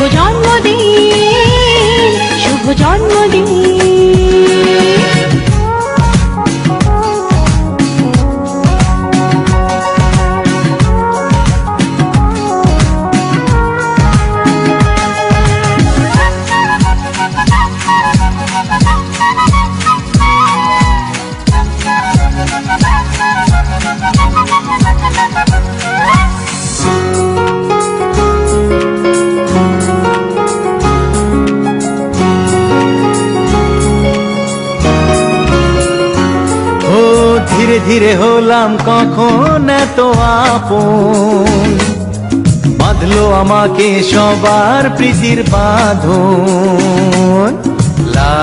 escuchar. ধীরে হলাম কখন এত আপন? বাঁধলো আমাকে সবার প্রীতির বাঁধো লা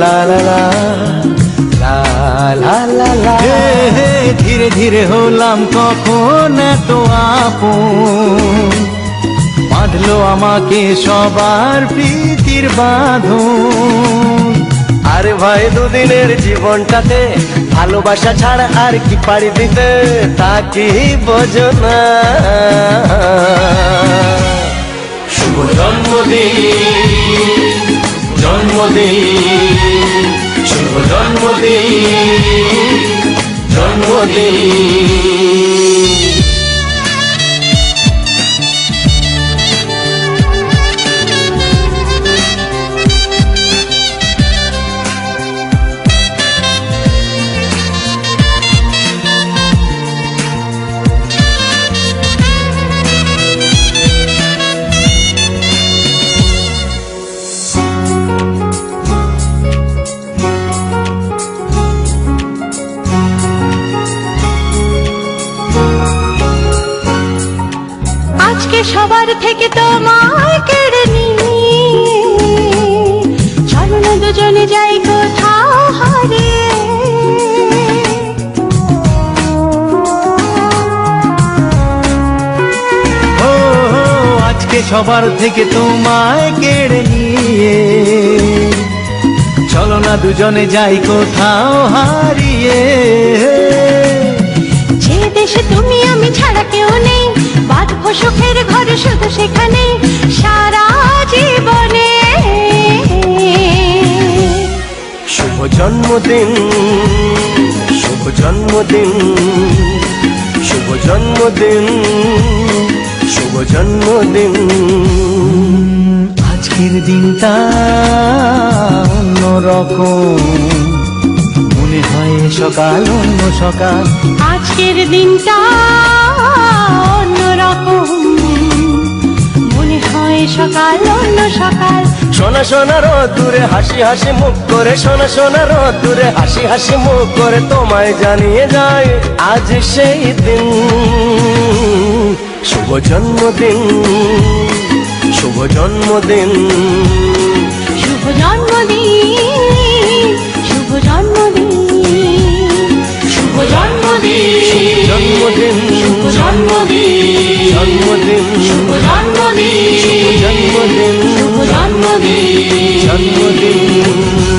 লা লা লা লা লা লা ধীরে ধীরে হলাম কখন এত আপন? বাঁধলো আমাকে সবার প্রীতির বাঁধন। আরে ভাই, দুদিনের জীবনটাতে ভালোবাসা ছাড়া আর কি পাড়ি দিতে, তা কি বোঝো না। শুভ জন্মদিন জন্মদিন, শুভ জন্মদিন জন্মদিন। সবার থেকে তোমায় কেড়ে না। দুজনে যাই কোথাও আজকে সবার থেকে তোমায় কেড়ে নিয়ে। চলো না দুজনে যাই কোথাও হারিয়ে। যে দেশে তুমি আমি ছাড়া কেউ নেই বাঁধবো সুখের ঘর শুধু সেখানে সারা জীবনে। শুভ জন্মদিন শুভ জন্মদিন শুভ জন্মদিন শুভ জন্মদিন। আজকের দিনটা অন্যরকম। মনে হয় সকাল অন্য সকাল। আজকের দিনটা অন্যরকম। হয় সকাল অন্য সকাল। সোনা সোনা রোদ্দুরে হাসি হাসি মুখ করে। সোনা সোনা রোদ্দুরে হাসি হাসি মুখ করে। তোমায় জানিয়ে যায় আজ সেই দিন। শুভ জন্মদিন শুভ জন্মদিন। শুভ জন্মদিন শুভ জন্মদিন। শুভ জন্মদিন জন্মদিন শুভ জন্মদিন জন্মদিন। শুভ জন্মদিন। জন্মদিন। জন্মদিন। জন্মদিন।